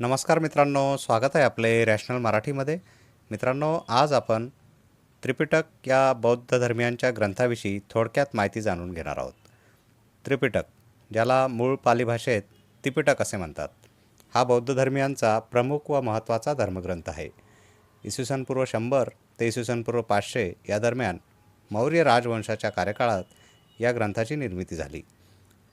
नमस्कार मित्रांनो स्वागत आहे आपले रॅशनल मराठीमध्ये. मित्रांनो आज आपण त्रिपिटक या बौद्ध धर्मियांच्या ग्रंथाविषयी थोडक्यात माहिती जाणून घेणार आहोत. त्रिपिटक ज्याला मूळ पाली भाषेत त्रिपिटक असे म्हणतात हा बौद्ध धर्मियांचा प्रमुख व महत्त्वाचा धर्मग्रंथ आहे. इसवीसनपूर्व पूर्व शंभर ते इसवीसनपूर्व पूर्व पाचशे या दरम्यान मौर्य राजवंशाच्या कार्यकाळात या ग्रंथाची निर्मिती झाली.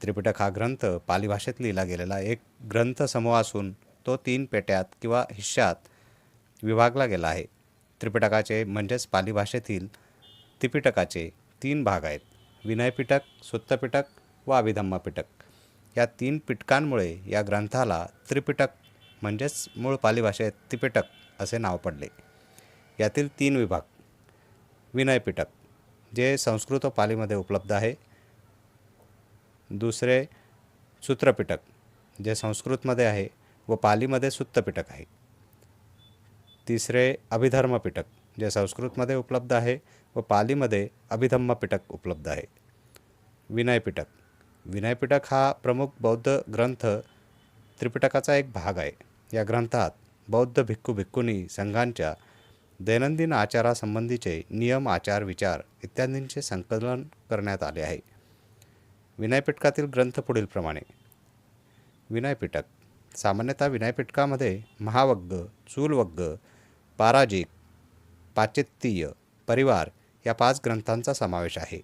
त्रिपिटक हा ग्रंथ पाली भाषेत लिहिला गेलेला एक ग्रंथसमूह असून तो तीन पेट्यात किंवा हिश्श्यात विभागला गेला आहे. त्रिपिटकाचे म्हणजेच पाली भाषेतील त्रिपिटकाचे तीन भाग आहेत. विनयपिटक सुत्तपिटक व अभिधम्मपिटक या तीन पिटकांमुळे या ग्रंथाला त्रिपिटक म्हणजेच मूळ पाली भाषेत त्रिपिटक असे नाव पडले. यातील तीन विभाग. विनयपिटक जे संस्कृत व पालीमध्ये उपलब्ध आहे. दुसरे सूत्रपिटक जे संस्कृतमध्ये आहे. व पालीमध्ये सुत्तपिटक आहे. तिसरे अभिधर्मपिटक जे संस्कृतमध्ये उपलब्ध आहे व पालीमध्ये अभिधम्मपिटक उपलब्ध आहे. विनयपिटक विनयपिटक हा प्रमुख बौद्ध ग्रंथ त्रिपिटकाचा एक भाग आहे. या ग्रंथात बौद्ध भिक्खू भिक्खुनी संघांच्या दैनंदिन आचारासंबंधीचे नियम आचार विचार इत्यादींचे संकलन करण्यात आले आहे. विनयपिटकातील ग्रंथ पुढीलप्रमाणे. विनयपिटक सामान्यतः विनयपिटकामध्ये महावग्ग चूलवग्ग पाराजिक पाचित्तीय परिवार या पाच ग्रंथांचा समावेश आहे.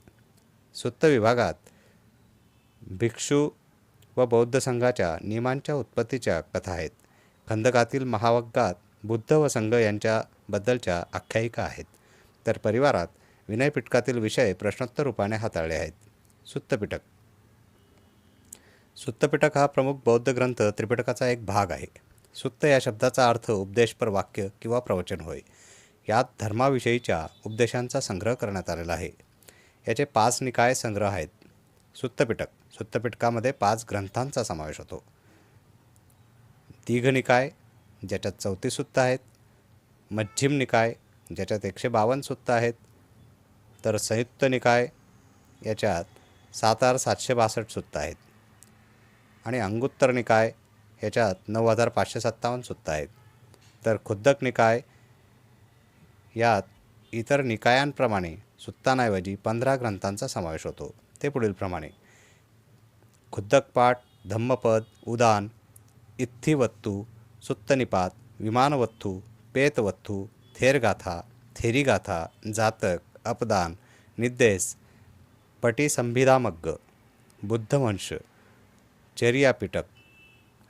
सुत्त विभागात भिक्षू व बौद्ध संघाच्या नियमांच्या उत्पत्तीच्या कथा आहेत. खंदकातील महावग्गात बुद्ध व संघ यांच्याबद्दलच्या आख्यायिका आहेत. तर परिवारात विनयपिटकातील विषय प्रश्नोत्तर रूपाने हाताळले आहेत. सुत्तपिटक सुत्तपिटक हा प्रमुख बौद्ध ग्रंथ त्रिपिटकाचा एक भाग आहे. सुत्त या शब्दाचा अर्थ उपदेशपर वाक्य किंवा प्रवचन होय. यात धर्माविषयीच्या उपदेशांचा संग्रह करण्यात आलेला आहे. याचे पाच निकाय संग्रह आहेत. सुत्तपिटक सुत्तपिटकामध्ये पाच ग्रंथांचा समावेश होतो. दीघनिकाय ज्याच्यात चौतीस सुत्त आहेत. मध्यम निकाय ज्याच्यात एकशे बावन्न सुत्त आहेत. तर संयुक्त निकाय याच्यात सात आर सातशे बासष्ट सुत्त आहेत. आणि अंगुत्तर निकाय ह्याच्यात नऊ हजार पाचशे सत्तावन्न सुत्ता आहेत. तर खुद्दक निकाय यात इतर निकायांप्रमाणे सुत्तांऐवजी पंधरा ग्रंथांचा समावेश होतो. ते पुढीलप्रमाणे खुद्दकपाठ धम्मपद उदान इत्थिवत्तू सुत्तनिपात विमानवत्थू पेतवत्थू थेरगाथा थेरीगाथा जातक अपदान निद्देश पटीसंभिधामग्ग बुद्धवंश चरिया पिटक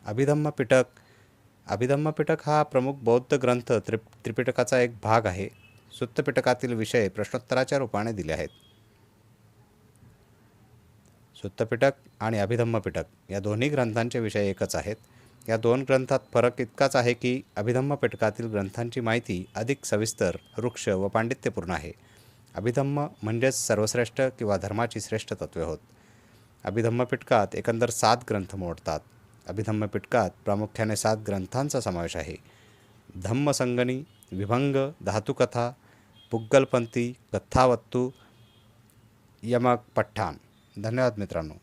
अभिधम्म पिटक. अभिधम्म पिटक हा प्रमुख बौद्ध ग्रंथ त्रि त्रिपिटकाचा एक भाग आहे. सुत्तपिटकातील विषय प्रश्नोत्तराच्या रूपाने दिले आहेत. सुत्तपिटक आणि अभिधम्म पिटक या दोन्ही ग्रंथांचे विषय एकच आहेत. या दोन ग्रंथात फरक इतकाच आहे की अभिधम्म पिटकातील ग्रंथांची माहिती अधिक सविस्तर वृक्ष व पांडित्यपूर्ण आहे. अभिधम्म म्हणजेच सर्वश्रेष्ठ किंवा धर्माची श्रेष्ठ तत्वे होत. अभिधम्मपिटकात एकंदर सात ग्रंथ मोडतात. अभिधम्मपिटकात प्रामुख्याने सात ग्रंथांचा समावेश आहे. धम्मसंगणी विभंग धातुकथा पुग्गलपंथी कथावत्तू यमक पठ्ठाण धन्यवाद मित्रांनो.